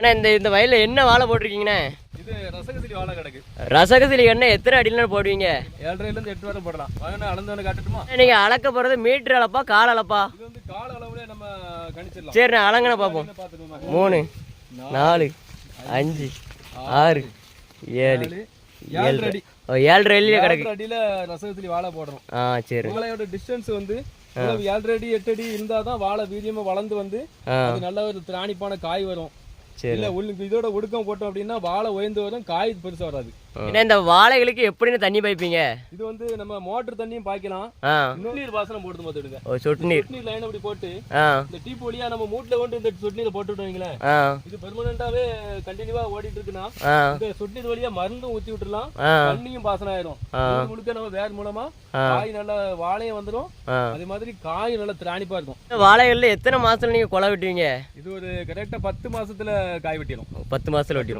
அண்ணா இந்த இந்த வயலில் என்ன வாழை போட்டிருக்கீங்கண்ணே? இது ரசகசிலி வாழை கிடக்கு. ரசகசிலி எண்ணெய் எத்தனை அடியில் போடுவீங்க? ஏழரைலேருந்து எட்டு வரை போடலாம். வாங்கினா அளந்தவனை காட்டட்டுமா? நீங்கள் அளக்க போகிறது மீட்டர் அளப்பா கால் அளப்பா? இது வந்து கால அளவுல நம்ம கணிச்சிடலாம். சரிண்ணே அளங்கண்ணே பார்ப்போம். மூணு நாலு அஞ்சு ஆறு ஏழு ஓ, ஏழரை அடியில கிடக்கு. அடியில ரசகசிலி வாழை போடுறோம் ஆ சரி. வாழையோட டிஸ்டன்ஸ் வந்து ஏழரை அடி எட்டு அடி இருந்தாதான் வாழை வீரியமா வளர்ந்து வந்து அது நல்ல ஒரு திராணிப்பான காய் வரும். சரி. இல்ல உள்ளுக்கு இதோட ஒடுக்கம் போட்டோம் அப்படின்னா வாழை உயர்ந்து வரும் காய் பெருசா வராது. ஏன்னா இந்த வாழைகளுக்கு எப்படின்னு தண்ணி பாய்ப்பீங்க? இது வந்து நம்ம மோட்டர் தண்ணியும் பாய்க்கலாம். நுண்ணீர் வாசனம் போடுது பார்த்துடுங்க ஓ சொட்டு நீர் நீர் லைன் அப்படி போட்டு இந்த டீப் வழியா நம்ம மூட்ல கொண்டு இந்த சொட்டு நீரை போட்டு வைங்களேன் ஆ. இது பெர்மனண்டாவே கண்டினியூவா ஓடிட்டு இருக்குன்னா இந்த சொட்டு நீர் வழியா மருந்தும் ஊத்தி விட்டுறலாம் ஆ. தண்ணியும் பாசனம் ஆயிரும். முழுக்க நம்ம வேர் மூலமா. காய் நல்லா வாழையும் வந்துரும். ஆ. அதே மாதிரி காய் நல்லா திராணிப்பா இருக்கும். வாழைகளில் எத்தனை மாசத்துல நீங்க கொலை விட்டுவீங்க? இது ஒரு கரெக்டா பத்து மாசத்துல காய் வெட்டிடும் பத்து மாசத்துல வெட்டிடும்